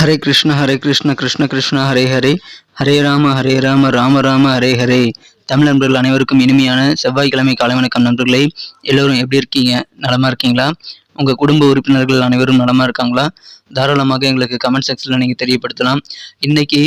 ஹரே கிருஷ்ண ஹரே கிருஷ்ண கிருஷ்ண கிருஷ்ண ஹரே ஹரே. ஹரே ராம ஹரே ராம ராம ராம ஹரே ஹரே. தமிழ் நண்பர்கள் அனைவருக்கும் இனிமையான செவ்வாய்க்கிழமை காலை வணக்கம் நண்பர்களே. எல்லோரும் எப்படி இருக்கீங்க? நலமாக இருக்கீங்களா? உங்கள் குடும்ப உறுப்பினர்கள் அனைவரும் நலமாக இருக்காங்களா? தாராளமாக எங்களுக்கு கமெண்ட் செக்ஷனில் நீங்கள் தெரியப்படுத்தலாம். இன்றைக்கி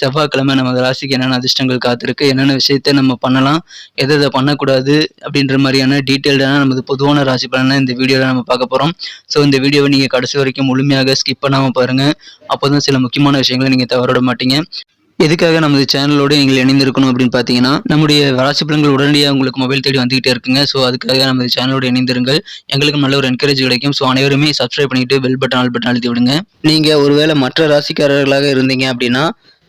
செவ்வாய்க்கிழமை நமது ராசிக்கு என்னென்ன அதிர்ஷ்டங்கள் காத்திருக்கு என்னென்ன விஷயத்த நம்ம பண்ணலாம் எதை எதை பண்ணக்கூடாது அப்படின்ற மாதிரியான டீட்டெயில்டான நமது பொதுவான ராசி பலனை இந்த வீடியோவில் நம்ம பார்க்க போகிறோம் ஸோ இந்த வீடியோவை நீங்கள் கடைசி வரைக்கும் முழுமையாக ஸ்கிப் பண்ணாமல் பாருங்கள் அப்போ தான் சில முக்கியமான விஷயங்களை நீங்கள் தவறவிட மாட்டீங்க. எதுக்காக நமது சேனலோடு நீங்கள் இணைந்திருக்கணும் அப்படின்னு பார்த்தீங்கன்னா நம்முடைய ராசி பலன்கள் உடனடியாக உங்களுக்கு மொபைல் தேடி வந்துகிட்டே இருக்குங்க. ஸோ அதுக்காக நமது சேனலோடு இணைந்திருங்கள். எங்களுக்கு நல்ல ஒரு என்கரேஜ் கிடைக்கும். ஸோ அனைவருமே சப்ஸ்கிரைப் பண்ணிட்டு பெல் பட்டன் ஆல் பட்டன் அழுத்தி விடுங்க. நீங்கள் ஒருவேளை மற்ற ராசிக்காரர்களாக இருந்தீங்க அப்படின்னா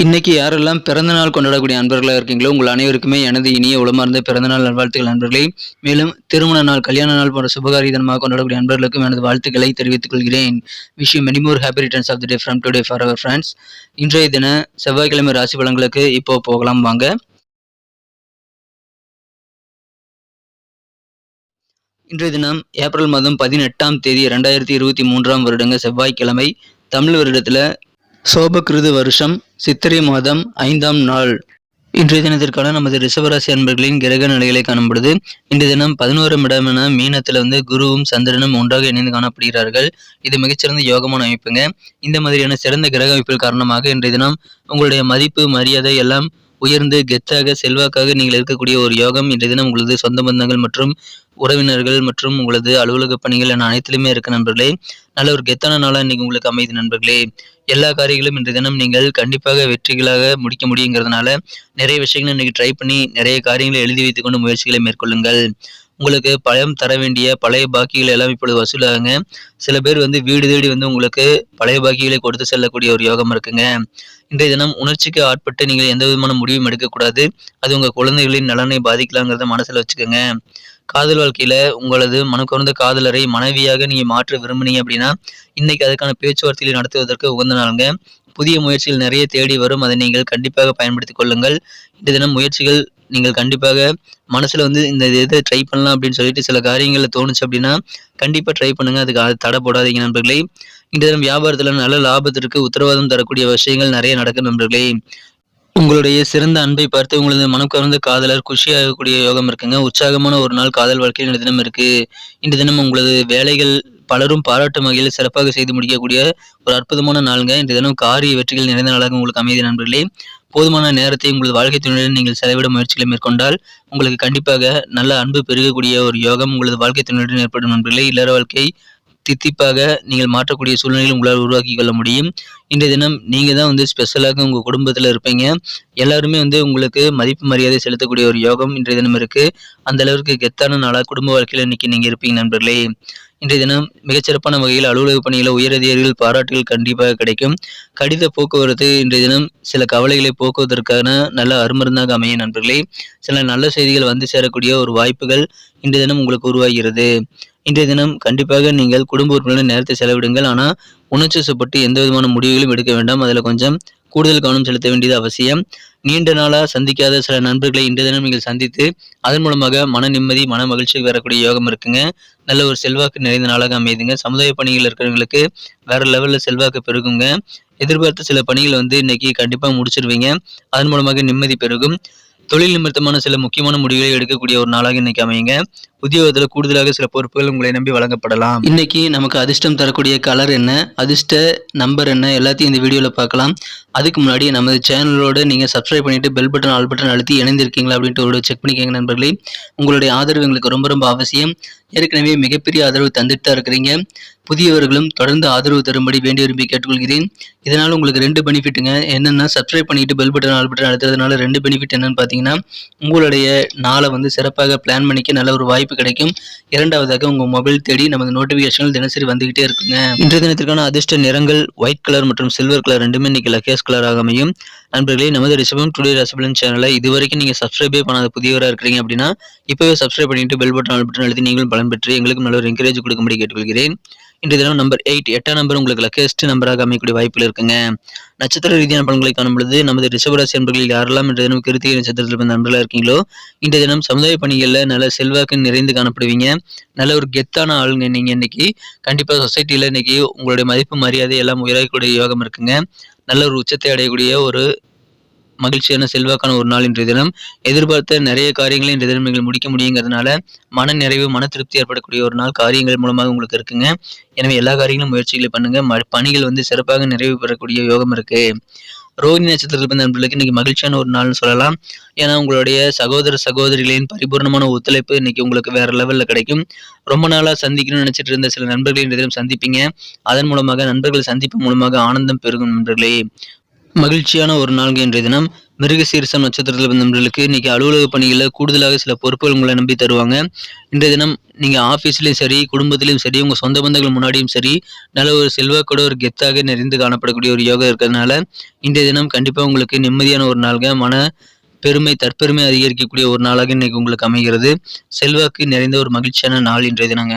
இன்னைக்கு யாரெல்லாம் பிறந்த நாள் கொண்டாடக்கூடிய நண்பர்களாக இருக்கீங்களோ உங்கள் அனைவருக்குமே எனது இனிய உளமார்ந்த பிறந்த நாள் நல்வாழ்த்துக்கள் நண்பர்களே. மேலும் திருமண நாள் கல்யாண நாள் போன்ற சுபகாரி தினமாக கொண்டாடக்கூடிய நண்பர்களுக்கும் எனது வாழ்த்துக்களை தெரிவித்துக் கொள்கிறேன். Wish many more happy returns of the day from today for our friends இன்றைய தின செவ்வாய்க்கிழமை ராசி பலன்களுக்கு இப்போ போகலாம் வாங்க. இன்றைய தினம் ஏப்ரல் மாதம் பதினெட்டாம் தேதி ரெண்டாயிரத்தி இருபத்தி மூன்றாம் வருடங்க செவ்வாய்க்கிழமை. தமிழ் வருடத்தில் சோபகிருது வருஷம். சித்திரை மாதம் ஐந்தாம் நாள். இன்றைய தினத்திற்கான நமது ரிஷபராசி அன்பர்களின் கிரக நிலைகளை காணப்படுது இன்றைய தினம் பதினோராம் இடமான மீனத்தில் வந்து குருவும் சந்திரனும் ஒன்றாக இணைந்து காணப்படுகிறார்கள். இது மிகச்சிறந்த யோகமான அமைப்புங்க. இந்த மாதிரியான சிறந்த கிரக அமைப்பில் காரணமாக இன்றைய தினம் உங்களுடைய மதிப்பு மரியாதை எல்லாம் உயர்ந்து கெத்தாக செல்வாக்காக நீங்கள் இருக்கக்கூடிய ஒரு யோகம் இன்றைய தினம் உங்களது சொந்த பந்தங்கள் மற்றும் உறவினர்கள் மற்றும் உங்களது அலுவலக பணிகள் என அனைத்திலுமே இருக்க நண்பர்களே. நல்ல ஒரு கெத்தான நாளாக இன்னைக்கு உங்களுக்கு அமைது நண்பர்களே. எல்லா காரியங்களும் இன்றைய தினம் நீங்கள் கண்டிப்பாக வெற்றிகளாக முடிக்க முடியுங்கிறதுனால நிறைய விஷயங்களை இன்னைக்கு ட்ரை பண்ணி நிறைய காரியங்களை எழுதி வைத்துக்கொண்டு முயற்சிகளை மேற்கொள்ளுங்கள். உங்களுக்கு பழம் தர வேண்டிய பழைய பாக்கிகள் எல்லாம் இப்பொழுது வசூலாகுங்க. சில பேர் வந்து வீடு தேடி வந்து உங்களுக்கு பழைய பாக்கிகளை கொடுத்து செல்லக்கூடிய ஒரு யோகம் இருக்குங்க. இன்றைய தினம் உணர்ச்சிக்கு ஆட்பட்டு நீங்கள் எந்த விதமான முடிவும் எடுக்கக்கூடாது. அது உங்கள் குழந்தைகளின் நலனை பாதிக்கலாங்கிறத மனசில் வச்சுக்கோங்க. காதல் வாழ்க்கையில் உங்களது மனக்குறந்த காதலரை மனைவியாக நீங்கள் மாற்ற விரும்புனீங்க அப்படின்னா இன்னைக்கு அதுக்கான பேச்சுவார்த்தைகளை நடத்துவதற்கு உகந்த நாளுங்க. புதிய முயற்சிகள் நிறைய தேடி வரும். அதை நீங்கள் கண்டிப்பாக பயன்படுத்திக் கொள்ளுங்கள். இந்த தினம் முயற்சிகள் நீங்கள் கண்டிப்பாக மனசில் வந்து இந்த இதை ட்ரை பண்ணலாம் அப்படின்னு சொல்லிட்டு சில காரியங்களில் தோணுச்சு அப்படின்னா கண்டிப்பாக ட்ரை பண்ணுங்க. அதுக்கு அது தடை போடாதீங்க நண்பர்களே. இந்த தினம் வியாபாரத்தில் நல்ல லாபத்திற்கு உத்தரவாதம் தரக்கூடிய விஷயங்கள் நிறைய நடக்கும் நண்பர்களே. உங்களுடைய சிறந்த அன்பை பார்த்து உங்களது மனக்கவர்ந்த காதலர் குஷியாகக்கூடிய யோகம் இருக்குங்க. உற்சாகமான ஒரு நாள் காதல் வாழ்க்கையில் இந்த தினம் இருக்கு. இன்று தினம் உங்களது வேலைகள் பலரும் பாராட்டும் வகையில் சிறப்பாக செய்து முடிக்கக்கூடிய ஒரு அற்புதமான நாளுங்க. இந்த தினம் காரிய வெற்றிகள் நிறைந்த நாளாக உங்களுக்கு அமைதி நண்பர்களே. போதுமான நேரத்தை உங்களது வாழ்க்கை துணையுடன் நீங்கள் செலவிட முயற்சிகளை மேற்கொண்டால் உங்களுக்கு கண்டிப்பாக நல்ல அன்பு பெருகக்கூடிய ஒரு யோகம் உங்களது வாழ்க்கை துணையுடன் ஏற்படும் நண்பர்களே இல்லற வாழ்க்கை தித்திப்பாக நீங்கள் மாற்றக்கூடிய சூழ்நிலையில் உங்களால் உருவாக்கி கொள்ள முடியும். இன்றைய தினம் நீங்கள் தான் வந்து ஸ்பெஷலாக உங்கள் குடும்பத்தில் இருப்பீங்க. எல்லாருமே வந்து உங்களுக்கு மதிப்பு மரியாதை செலுத்தக்கூடிய ஒரு யோகம் இன்றைய தினம் இருக்குது அந்த அளவிற்கு கெத்தான நாளாக குடும்ப வாழ்க்கையில் இன்னைக்கு நீங்கள் இருப்பீங்க நண்பர்களே. இன்றைய தினம் மிகச்சிறப்பான வகையில் அலுவலக பணியில் உயரதிகாரிகள் பாராட்டுகள் கண்டிப்பாக கிடைக்கும். கடித போக்குவரத்து இன்றைய தினம் சில கவலைகளை போக்குவதற்கான நல்ல அருமருந்தாக அமையும் நண்பர்களே சில நல்ல செய்திகள் வந்து சேரக்கூடிய ஒரு வாய்ப்புகள் இன்றைய தினம் உங்களுக்கு உருவாகிறது. இன்றைய தினம் கண்டிப்பாக நீங்கள் குடும்ப உறுப்பினர்கள் நேரத்தை செலவிடுங்கள். ஆனால் உணர்ச்சிசப்பட்டு எந்த விதமான முடிவுகளும் எடுக்க வேண்டாம். அதில் கொஞ்சம் கூடுதல் கவனம் செலுத்த வேண்டியது அவசியம். நீண்ட நாளாக சந்திக்காத சில நண்பர்களை இன்றைய தினம் நீங்கள் சந்தித்து அதன் மூலமாக மன நிம்மதி மன மகிழ்ச்சி வரக்கூடிய யோகம் இருக்குங்க. நல்ல ஒரு செல்வாக்கு நிறைந்த நாளாக அமையுதுங்க. சமுதாய பணிகள் இருக்கிறவங்களுக்கு வேற லெவலில் செல்வாக்கு பெருகுங்க. எதிர்பார்த்த சில பணிகள் வந்து இன்னைக்கு கண்டிப்பாக முடிச்சிருவீங்க. அதன் மூலமாக நிம்மதி பெருகும். தொழில் நிமித்தமான சில முக்கியமான முடிவுகளை எடுக்கக்கூடிய ஒரு நாளாக இன்னைக்கு அமையுங்க. புதிய கூடுதலாக சில பொறுப்புகள் உங்களை நம்பி வழங்கப்படலாம். இன்னைக்கு நமக்கு அதிர்ஷ்டம் தரக்கூடிய கலர் என்ன? அதிர்ஷ்ட நம்பர் என்ன? எல்லாத்தையும் இந்த வீடியோவில் பார்க்கலாம். அதுக்கு முன்னாடி நமது சேனலோட நீங்கள் சப்ஸ்கிரைப் பண்ணிட்டு பெல் பட்டன் ஆல் பட்டன் அழுத்தி இணைந்திருக்கீங்களா அப்படின்ட்டு ஒரு செக் பண்ணிக்கோங்க நண்பர்களே. உங்களுடைய ஆதரவு எங்களுக்கு ரொம்ப ரொம்ப அவசியம். ஏற்கனவே மிகப்பெரிய ஆதரவு தந்துட்டு தான் இருக்கிறீங்க. புதியவர்களும் தொடர்ந்து ஆதரவு தரும்படி வேண்டி விரும்பி கேட்டுக்கொள்கிறேன். இதனால் உங்களுக்கு ரெண்டு பெனிஃபிட்டுங்க என்னென்னா சப்ஸ்கிரைப் பண்ணிட்டு பெல் பட்டன் ஆல் பட்டன் அழுத்துறதுனால ரெண்டு பெனிஃபிட் என்னன்னு பார்த்தீங்கன்னா உங்களுடைய நாளை வந்து சிறப்பாக பிளான் பண்ணிக்க நல்ல ஒரு வாய்ப்பு கிடைக்கும். இரண்டாவதாக உங்கள் மொபைல் தேடி நமது நோட்டிஃபிகேஷன்கள் தினசரி வந்துகிட்டே இருக்குங்க. இன்றைய தினத்திற்கான அதிர்ஷ்ட நிறங்கள் ஒயிட் கலர் மற்றும் சில்வர் கலர் ரெண்டுமே இன்னைக்கு லக்கேஸ் கலராக அமையும். நண்பர்களே நமது ரிஷபம் டுடே ரசபலன் சேனலை இதுவரைக்கும் நீங்கள் சப்ஸ்கிரைபே பண்ணாத புதியவராக இருக்கிறீங்க அப்படின்னா இப்போவே சப்ஸ்கிரைப் பண்ணிட்டு பெல் பட்டன் பட்டன் அழுத்தி நீங்களும் பலன் பெற்று எங்களுக்கு நல்ல ஒரு என்கரேஜ் கொடுக்கும்படி கேட்டுக்கொள்கிறேன். இன்றைய தினம் நம்பர் எயிட் எட்டாம் நம்பர் உங்களுக்கு லக்கேஸ்ட் நம்பராக அமையக்கூடிய வாய்ப்புகள் இருக்குங்க. நட்சத்திர ரீதியான பலன்களை காணும் பொழுது நமது ரிஷபராசி நண்பர்களில் யாரெல்லாம் இன்றைய தினம் கிருத்திகை நட்சத்திரத்தில் பிறந்த நண்பர்களாக இருக்கீங்களோ இன்றைய தினம் சமுதாய பணிகளில் நல்ல செல்வாக்கு நிறைந்து காணப்படுவீங்க. நல்ல ஒரு கெத்தான ஆளுங்க நீங்க இன்னைக்கு. கண்டிப்பாக சொசைட்டியில் இன்னைக்கு உங்களுடைய மதிப்பு மரியாதை எல்லாம் உயரக்கூடிய யோகம் இருக்குங்க. நல்ல ஒரு உச்சத்தை அடையக்கூடிய ஒரு மகிழ்ச்சியான செல்வாக்கான ஒரு நாள் இன்றைய தினம். எதிர்பார்த்த நிறைய காரியங்களை இன்றைய தினம் நீங்கள் முடிக்க முடியுங்கிறதுனால மன நிறைவு மன திருப்தி ஏற்படக்கூடிய ஒரு நாள் காரியங்கள் மூலமாக உங்களுக்கு இருக்குங்க. எனவே எல்லா காரியங்களும் முயற்சிகளை பண்ணுங்க. பணிகள் வந்து சிறப்பாக நிறைவு பெறக்கூடிய யோகம் இருக்கு. ரோஹிணி நட்சத்திரத்தில் பிறந்த நண்பர்களுக்கு இன்னைக்கு மகிழ்ச்சியான ஒரு நாள்னு சொல்லலாம். ஏன்னா உங்களுடைய சகோதர சகோதரிகளின் பரிபூர்ணமான ஒத்துழைப்பு இன்னைக்கு உங்களுக்கு வேற லெவல்ல கிடைக்கும். ரொம்ப நாளா சந்திக்கணும்னு நினைச்சிட்டு இருந்த சில நண்பர்களை இன்றைய தினம் சந்திப்பீங்க. அதன் மூலமாக நண்பர்கள் சந்திப்பு மூலமாக ஆனந்தம் பெருகும் நண்பர்களே. மகிழ்ச்சியான ஒரு நாள் இன்றைய தினம். மிருகசீரிசம் நட்சத்திரத்தில் பிறந்தவர்களுக்கு இன்னைக்கு அலுவலக பணிகளில் கூடுதலாக சில பொறுப்புகள் உங்களை நம்பி தருவாங்க. இன்றைய தினம் நீங்கள் ஆஃபீஸ்லேயும் சரி குடும்பத்திலையும் சரி உங்கள் சொந்த பந்தங்கள் முன்னாடியும் சரி நல்ல ஒரு செல்வாக்கோட ஒரு கெத்தாக நிறைந்து காணப்படக்கூடிய ஒரு யோகா இருக்கிறதுனால இன்றைய தினம் கண்டிப்பாக உங்களுக்கு நிம்மதியான ஒரு நாள்க மன பெருமை தற்பெருமை அதிகரிக்கக்கூடிய ஒரு நாளாக இன்னைக்கு உங்களுக்கு அமைகிறது. செல்வாக்கு நிறைந்த ஒரு மகிழ்ச்சியான நாள் இன்றைய தினங்க.